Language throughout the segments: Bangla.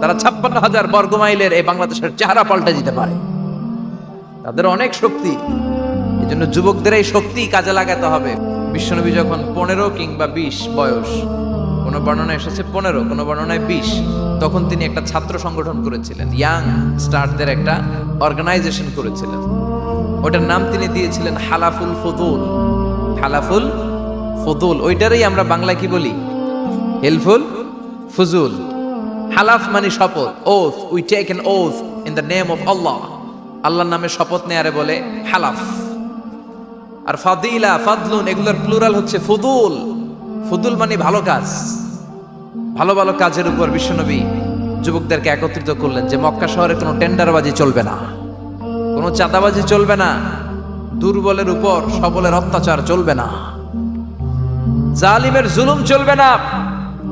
তারা ছাপ্পান্ন হাজার বর্গ মাইলের এই বাংলাদেশের চেহারা পাল্টে দিতে পারে। তাদের অনেক শক্তি। এই জন্য যুবকদের এই শক্তি কাজে লাগাতে হবে। বিশ্বনবী যখন পনেরো কিংবা বিশ বয়স, কোন বর্ণনায় এসেছে পনেরো, কোন বর্ণনায় বিশ, তখন তিনি একটা ছাত্র সংগঠন করেছিলেন। ইয়াং স্টারদের একটা অর্গানাইজেশন করেছিলেন। ওটার নাম তিনি দিয়েছিলেন হালাফুল ফতুল হালাফুল ফতুল ওইটারই আমরা বাংলায় কি বলি? হেলফুল ফুজুল। হালাফ মানে শপথ oath we take an oath in the name of Allah আল্লাহর নামে শপথ নেয়ারে বলে হালাফ। আর ফাদিলা, ফাদলুন, এগুলোর প্লুরাল হচ্ছে ফুদুল। ফুদুল মানে ভালো কাজ। ভালো ভালো কাজের উপর বিশ্বনবী যুবকদেরকে একত্রিত করলেন যে মক্কা শহরে কোনো টেন্ডারবাজি চলবে না। কোনো চাঁদাবাজি চলবে না। দুর্বলের উপর সবলের অত্যাচার চলবে না। জালিমের জুলুম চলবে না।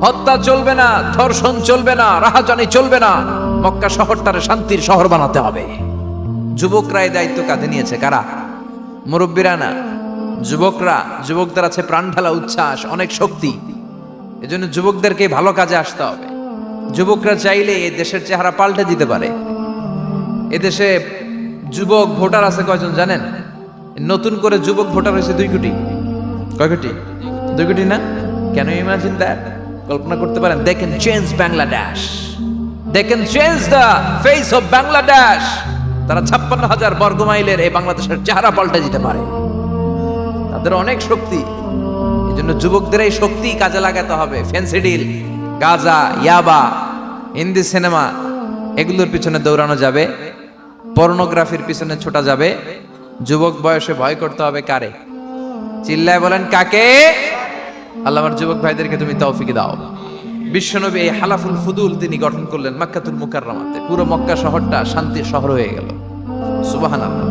হত্যা চলবে না, ধর্ষণ চলবে না, রাহাজানি চলবে না। মক্কা শহরটারে শান্তির শহর বানাতে হবে। যুবকরা এই দায়িত্ব কাঁধে নিয়েছে, কারা? মুরব্বীরা না? যুবকরা, যুবকদের আছে প্রাণ ঢালা উচ্ছ্বাস, অনেক শক্তি। এজন্য যুবকদেরকে ভালো কাজে আসতে হবে। যুবকরা চাইলে এই দেশের চেহারা পাল্টে দিতে পারে। এদেশে যুবক ভোটার আছে কয়জন জানেন? নতুন করে যুবক ভোটার হয়েছে দুই কোটি। কয় কোটি? দুই কোটি না? কেন ইমাজিন দ্যাট? কল্পনা করতে পারেন they can change Bangladesh they can change the face of Bangladesh তারা ছাপ্পান্ন হাজার বর্গ মাইলের এই বাংলাদেশের চেহারা পাল্টে দিতে পারে। তাদের অনেক শক্তি। এই জন্য যুবকদের এই শক্তি কাজে লাগাতে হবে। ফেন্সিডিল গাজা ইয়াবা হিন্দি সিনেমা, এগুলোর পিছনে দৌড়ানো যাবে। পর্নোগ্রাফির পিছনে ছোটা যাবে। যুবক বয়সে ভয় করতে হবে কারে? চিল্লায় বলেন, কাকে? আল্লাহ আমার যুবক ভাইদেরকে তুমি তৌফিক দাও। বিশ্বনবী এই হালাফুল ফুদুল তিনি গঠন করলেন মক্কাতুল মুকাররমাতে। পুরো মক্কা শহরটা শান্তির শহর হয়ে গেল। সুবহানাল্লাহ।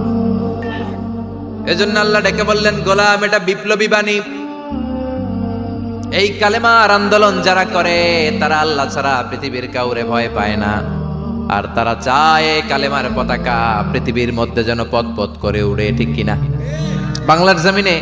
এজন্য আল্লাহ ডেকে বললেন, গোলাম, এটা বিপ্লবী বাণী। এই কালেমার আন্দোলন যারা করে, তারা আল্লাহ ছাড়া পৃথিবীর কাউরে ভয় পায় না। আর তারা চায় কালেমার পতাকা পৃথিবীর মধ্যে যেন পথ পথ করে উড়ে, ঠিক কিনা? বাংলার জমিনে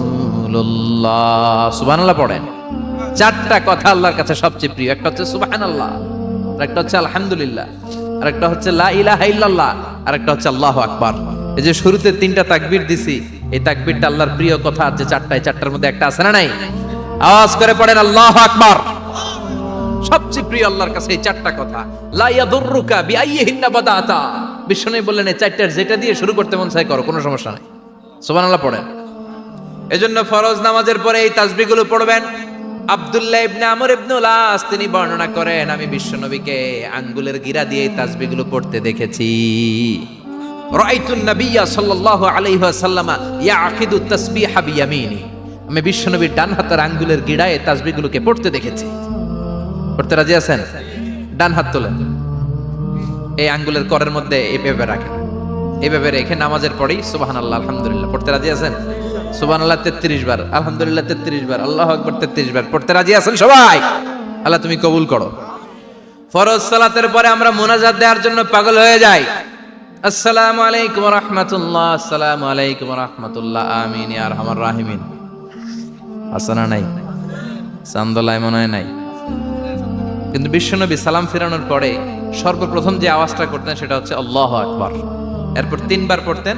রসুল্লাহ সুবাহান্লাহ পড়েন। চারটা কথা আল্লাহর কাছে সবচেয়ে প্রিয়। একটা হচ্ছে সুবাহান আল্লাহ একটা হচ্ছে আলহামদুলিল্লাহ আর একটা হচ্ছে লা ইলাহা ইল্লাল্লাহ আর হচ্ছে আল্লাহ আকবার। এই যে শুরুতে তিনটা তাকবির দিছি, এই তাকবিরটা আল্লাহর প্রিয় কথা যে চারটায় চারটার মধ্যে একটা আছে না নাই? আওয়াজ করে পড়েন আল্লাহ আকবার। সবচেয়ে প্রিয় আল্লাহর কাছে এই চারটা কথা। লা ইয়াদুররুকা বিআইয়িহিন্না বাদাতা। বিষ্ণু বললেন, এই চারটার যেটা দিয়ে শুরু করতে মন চাই করো, কোনো সমস্যা নাই। সুবহানাল্লাহ পড়েন। এজন্য ফরজ নামাজের পরে এই তাসবিহগুলো পড়বেন। আব্দুল্লাহ ইবনে আমর ইবনে লাস তিনি বর্ণনা করেন, আমি বিশ্বনবীকে আঙ্গুলের গিরা দিয়ে এই তাসবিহগুলো পড়তে দেখেছি। রাআইতুন নাবিয়্যা সাল্লাল্লাহু আলাইহি ওয়াসাল্লামা ইয়াকিদু তাসবিহা বিয়ামিনি। আমি বিশ্বনবীর ডান হাতের আঙ্গুলের গিড়ায় এই তাসবিহগুলোকে পড়তে দেখেছি। পড়তে রাজি আছেন? ডান হাত তোলেন। এই আঙ্গুলের করের মধ্যে এইভাবে রাখেন। এইভাবে রেখে নামাজের পরেই সুবাহান আল্লাহ আলহামদুলিল্লাহ। পড়তে রাজি আছেন? সুবাহান আল্লাহ তেত্রিশ বার। আলহামদুলিল্লাহ, তেত্রিশ বার। আল্লাহ আকবর, তেত্রিশ বার। পড়তে রাজি আছেন সবাই? আল্লাহ তুমি কবুল করো। ফরজ সালাতের পরে আমরা মোনাজাত দেওয়ার জন্য পাগল হয়ে যাই। আসসালামু আলাইকুম রহমতুল্লাহ, আসসালামু আলাইকুম রহমতুল্লাহ, আমিন আর আমার রাহিমিন। আসানা নাই? চান্দলায় মনে হয় নাই। কিন্তু বিশ্বনবী সালাম ফেরানোর পরে সর্বপ্রথম যে আওয়াজটা করতেন সেটা হচ্ছে আল্লাহ আকবার। এরপর তিনবার পড়তেন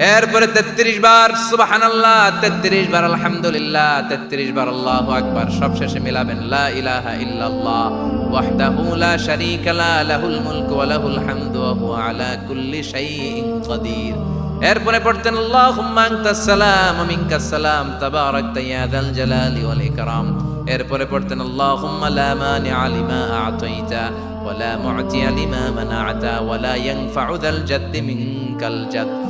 এরপরে তেত্রিশ বার সুবাহান আল্লাহ তেত্রিশ বার, আলহামদুলিল্লাহ, তেত্রিশ বার, আল্লাহ আকবার, সব শেষে মিলাবেন, লা ইলাহা ইল্লাল্লাহ, ওয়াহদাহু লা শারীকা লা, লাহুল মুলকু ওয়া লাহুল হামদু ওয়া হুয়া আলা কুল্লি শাইইন কাদির। এরপরে পড়তেন, আল্লাহুম্মা আনতাস সালাম ওয়া মিনকাস সালাম, তাবারাকতা ইয়া যাল জালালি ওয়াল ইকরাম। এরপরে পড়তেন, আল্লাহুম্মা লা মানিআ লিমা আ'তাইতা ওয়া লা মু'তিয়া লিমা মানা'তা ওয়া লা ইয়ানফা'ু যাল জাদ্দি মিনকাল জাদ।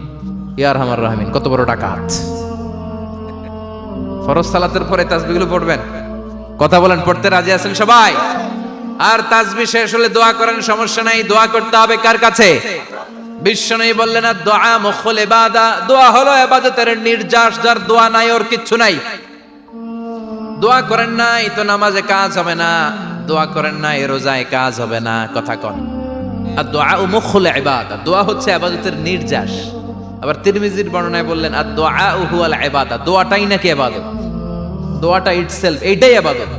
ইয়ার হামার রাহমিন, কত বড় ডাকাত। ফরজ সালাতের পরে তাসবিহগুলো পড়বেন। কথা বলেন, পড়তে রাজি আছেন সবাই? আর তাসবিহ শেষ হলে দোয়া করেন, সমস্যা নাই, দোয়া করতে হবে কার কাছে? বিশ্বনবী বললেন, আর দোয়া মুখল ইবাদা, দোয়া হলো ইবাদতের নির্যাস, যার দোয়া নাই, ওর কিচ্ছু নাই। দোয়া করেন নাই, তো নামাজে কাজ হবে না। দোয়া করেন নাই, রোজায় কাজ হবে না, কথা কন। আর দোয়া মুখল ইবাদা, দোয়া হচ্ছে ইবাদতের নির্যাস। আবার তিরমিজির বর্ণনায় বললেন, আর দোয়া ও হুয়াল ইবাদা দোয়াটাই নাকি ইবাদত? দোয়াটা ইটসেলফ এইটাই ইবাদত।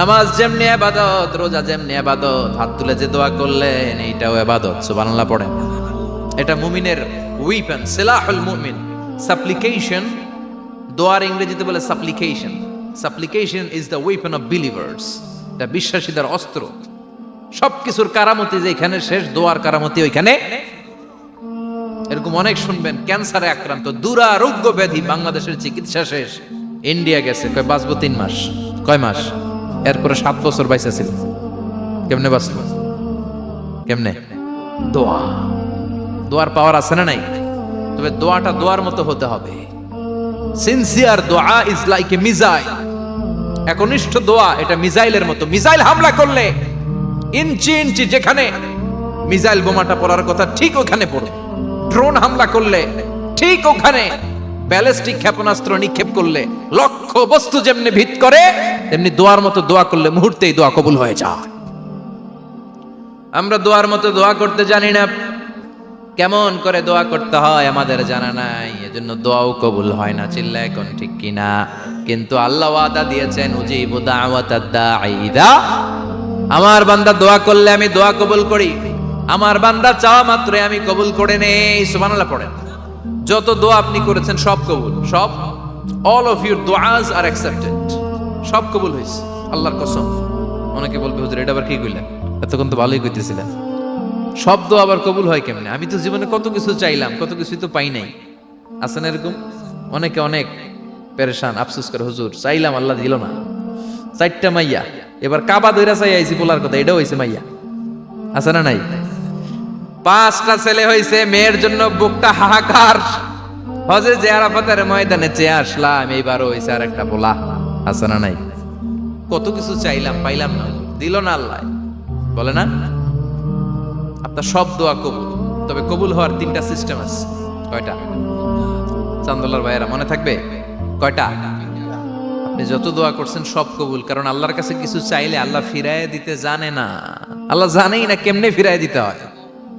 নামাজ যেমনি ইবাদত, রোজা যেমনি ইবাদত, হাত তুলে যে দোয়া করলেন, এইটাও ইবাদত, সুবহানাল্লাহ পড়েন। এটা মুমিনের উইপেন সিলাহুল মুমিন। সাপ্লিকেশন দোয়ার ইংরেজিতে বলে supplication supplication is the weapon of believers এটা বিশ্বাসীদের অস্ত্র। সবকিছুর কারামতি যে এখানে শেষ, দোয়ার কারামতি ওইখানে এরকম অনেক শুনবেন, ক্যান্সারে আক্রান্ত, দুরারোগ্য ব্যাধি, বাংলাদেশের চিকিৎসা শেষ। ইন্ডিয়া গেছে, কয়, বাঁচবো তিন মাস। কয় মাস? এরপরে সাত বছর বাইসা ছিল। কেমনে বাঁচলো? কেমনে? দোয়া। দোয়ার পাওয়ার আছে না নাই? তবে দোয়াটা দোয়ার মতো হতে হবে। সিনসিয়ার দোয়া ইজ লাইক এ মিজাইল একনিষ্ঠ দোয়া, এটা মিজাইলের মতো। মিজাইল হামলা করলে ইঞ্চি ইঞ্চি যেখানে মিজাইল বোমাটা পড়ার কথা ঠিক ওখানে পড়ে। ড্রোন হামলা করলে, ঠিক ওখানে ব্যালিস্টিক ক্ষেপণাস্ত্র নিক্ষেপ করলে লক্ষ্য বস্তু যেমনি ভিত করে, তেমনি দোয়ার মতো দোয়া করলে মুহূর্তেই দোয়া কবুল হয়ে যায়। আমরা দোয়ার মতো দোয়া করতে জানি না, কেমন করে দোয়া করতে হয় আমাদের জানা নাই, এজন্য দোয়াও কবুল হয় না, চিল্লা এখন ঠিক কিনা? কিন্তু আল্লাহ ওয়াদা দিয়েছেন, উজিবু দাওয়াতাদ দাঈদা আমার বান্দা দোয়া করলে আমি দোয়া কবুল করি। আমার বান্দা চাওয়া মাত্রই আমি কবুল করে নেই, সুবহানাল্লাহ পড়েন। যত দোয়া আপনি করেছেন, সব কবুল, সব। All of your duas are accepted সব কবুল হয়েছে, আল্লাহর কসম। অনেকে বলবে, হুজুর, এটা আবার কি কইলেন? এতক্ষণ তো ভালোই কইতেছিলেন। শব্দ আবার কবুল হয় কেমনে? আমি তো জীবনে কত কিছু চাইলাম, কত কিছু তো পাই নাই। আছে না এরকম? অনেকে অনেক পেরেশান, আফসোস করে, হুজুর, চাইলাম, আল্লাহ দিল না। চারটা মাইয়া, এবার কাবা দইরা চাই আইছি বলার কথা, এটাও হয়েছে মাইয়া। আছে না নাই? পাঁচটা ছেলে হয়েছে মেয়ের জন্য বুকটা হাহাকার। হজে যে আরাফাতের ময়দানে চেয়ে আসলাম, এইবারও হয়েছে আর একটা বলা আছে না নাই? কত কিছু চাইলাম, পাইলাম না। দিল না আল্লাহ। বলে না? আপনার সব দোয়া কবুল। তবে কবুল হওয়ার তিনটা সিস্টেম আছে। কয়টা? চান্দোলার ভাইয়েরা, মনে থাকবে? কয়টা? আপনি যত দোয়া করছেন সব কবুল, কারণ আল্লাহর কাছে কিছু চাইলে আল্লাহ ফিরায় দিতে জানে না। আল্লাহ জানেই না কেমনে ফিরায় দিতে হয়।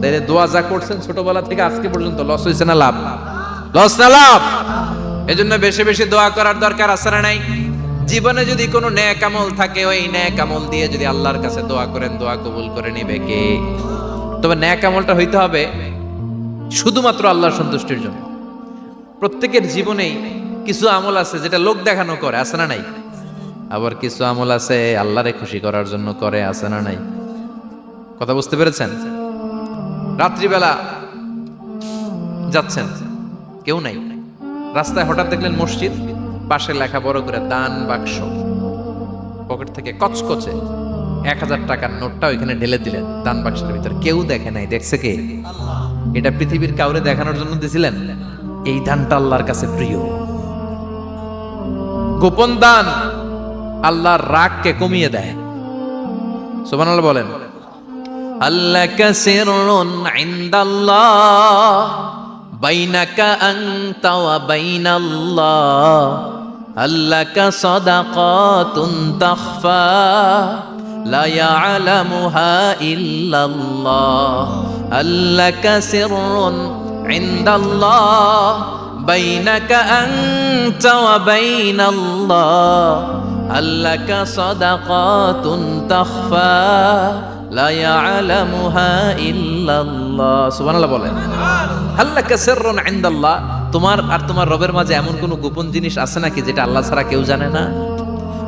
তাই দোয়া যা করছেন ছোটবেলা থেকে আজকে পর্যন্ত লস হয়েছে না লাভ? লস না লাভ? এজন্য বেশি বেশি দোয়া করার দরকার আছে না নাই? জীবনে যদি কোনো ন্যাক আমল থাকে, ওই ন্যাক আমল দিয়ে যদি আল্লাহর কাছে দোয়া করেন, দোয়া কবুল করে নিবে কে? তবে ন্যাক আমলটা হইতে হবে শুধুমাত্র আল্লাহর সন্তুষ্টির জন্য। প্রত্যেকের জীবনেই কিছু আমল আছে যেটা লোক দেখানো করে, আছে না নাই? আবার কিছু আমল আছে আল্লাহরে খুশি করার জন্য করে, আছে না নাই? কথা বুঝতে পেরেছেন? রাত্রিবেলা যাচ্ছেন। কেউ নাই। রাস্তায় হঠাৎ দেখলেন মসজিদ, পাশে লেখা বড় করে দান বাক্স। পকেট থেকে কচকচে এক হাজার টাকার নোটটা ওইখানে ঢেলে দিলেন দান বাক্সের ভিতরে। কেউ দেখে নাই। দেখছে কে? এটা পৃথিবীর কাউরে দেখানোর জন্য দিছিলেন? এই দানটা আল্লাহর কাছে প্রিয়। গোপন দান আল্লাহর রাগকে কমিয়ে দেয়। সোমান বলেন। আল্লাহ কাসিরুন ইনদাল্লাহ, বাইনাকা আনতা ওয়া বাইনাল্লাহ। আল্লাকা সাদাকাতুন তাখফা ইল্লাল্লাহ। আল্লাকা সিররুন ইনদাল্লাহ, বাইনাকা আনতা ওয়া বাইনাল্লাহ। আল্লাকা সাদাকাতুন তাখফা লা ইয়ালামুহা ইল্লাল্লাহ সুবহানাল্লাহ বলেন। তোমার আর তোমার রবের মাঝে এমন কোনো গোপন জিনিস আছে নাকি যেটা আল্লাহ ছাড়া কেউ জানে না?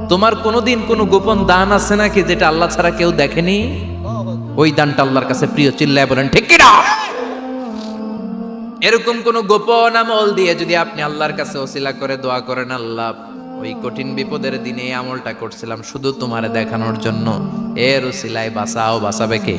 তোমার কোনোদিন কোনো গোপন দান আছে নাকি যেটা আল্লাহ ছাড়া কেউ দেখেনি? ওই দানটা আল্লাহর কাছে প্রিয়, চিল্লায় বলেন, ঠিক কিনা? এরকম কোন গোপন আমল দিয়ে যদি আপনি আল্লাহর কাছে ওসিলা করে, দোয়া করেন, আল্লাহ ওই কঠিন বিপদের দিনে আমলটা করছিলাম, শুধু তোমার দেখানোর জন্য। এর সেলাই বাসাও বাঁচাবে কে?